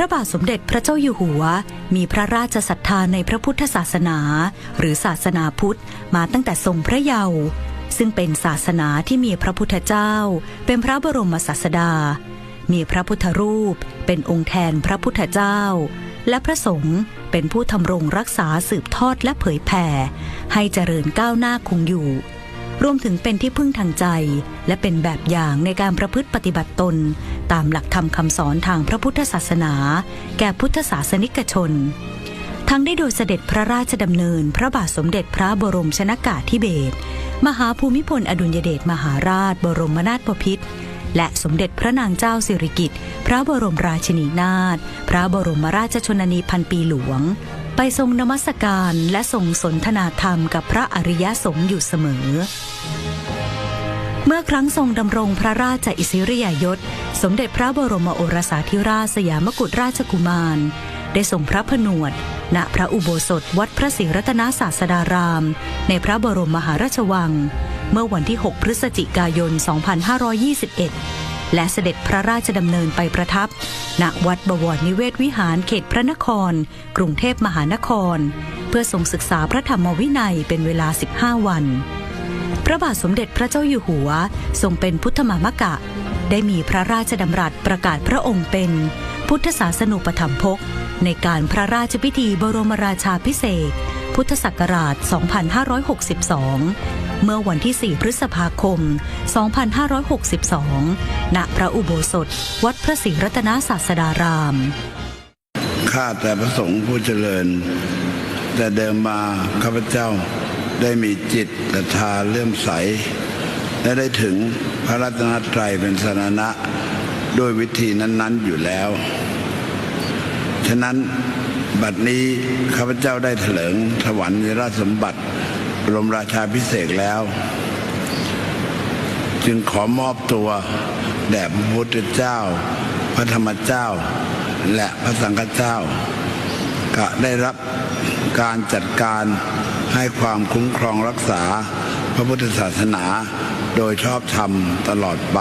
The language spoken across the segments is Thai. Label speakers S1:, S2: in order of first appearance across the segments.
S1: ระบาทสมเด็จพระเจ้าอยู่หัว มีพระราชศรัทธาในพระพุทธศาสนา หรือศาสนาพุทธมาตั้งแต่ทรงพระเยาว์ซึ่งเป็นศาสนาที่มีพระพุทธเจ้า เป็นพระบรมศาสดา มีพระพุทธรูป เป็นองค์แทนพระพุทธเจ้า และพระสงฆ์เป็นผู้ทำรงรักษาสืบทอดและเผยแผ่ให้เจริญก้าวหน้าคงอยู่ รวมถึงเป็นที่พึ่งทางใจ และเป็นแบบอย่างในการประพฤติปฏิบัติตน ตามหลักธรรมคำสอนทางพระพุทธศาสนา แก่พุทธศาสนิกชน ทั้งได้โดยเสด็จพระราชดำเนิน พระบาทสมเด็จพระบรมชนากาธิเบศรมหาภูมิพลอดุลยเดชมหาราชบรมนาถบพิตร และสมเด็จพระนางเจ้าสิริกิติ์พระบรมราชินีนาถพระบรมราชชนนีพันปีหลวง ไปทรงนมัสการและทรงสนทนาธรรมกับพระอริยสงฆ์อยู่เสมอเมื่อครั้งทรงดำรงพระราชอิสริยยศ สมเด็จพระบรมโอรสาธิราชสยามกุฎราชกุมาร ได้ส่งพระผนวด ณพระอุโบสถวัดพระศรีรัตนศาสดาราม ในพระบรมมหาราชวัง เมื่อวันที่ 6 พฤศจิกายน 2521 และเสด็จพระราชดำเนินไปประทับ ณ วัดบวรนิเวศวิหารเขตพระนคร กรุงเทพมหานคร เพื่อทรงศึกษาพระธรรมวินัยเป็นเวลา 15 วัน พระบาทสมเด็จพระเจ้าอยู่หัว ทรงเป็นพุทธมามกะ ได้มีพระราชดำรัสประกาศพระองค์เป็น พุทธศาสนุปถัมภกในการพระราชพิธีบรมราชาพิเศษ พุทธศักราช 2562 เมื่อวันที่ 4 พฤษภาคม 2562 ณ พระอุโบสถ วัดพระศรีรัตนศาสดาราม
S2: ข้าแต่พระสงฆ์ผู้เจริญ แต่เดิมมาข้าพเจ้าได้มีจิตศรัทธาเลื่อมใส และได้ถึงพระรัตนตรัยเป็นสรณะด้วยวิธีนั้น ๆ อยู่แล้ว ฉะนั้นบัดนี้ข้าพเจ้าได้เถลิงถวันราชสมบัติ รมราชาพิเศษแล้ว จึงขอมอบตัวแด่พระพุทธเจ้า พระธรรมเจ้า และพระสังฆเจ้า ก็ได้รับการจัดการให้ความคุ้มครองรักษาพระพุทธศาสนาโดยชอบธรรมตลอดไป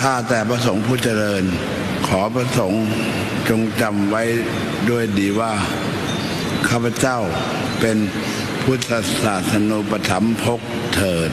S2: ข้าแต่พระสงฆ์ผู้เจริญ ขอพระสงฆ์จงจำไว้ด้วยดีว่า ข้าพเจ้าเป็น พุทธศาสนุปถัมภกเถิด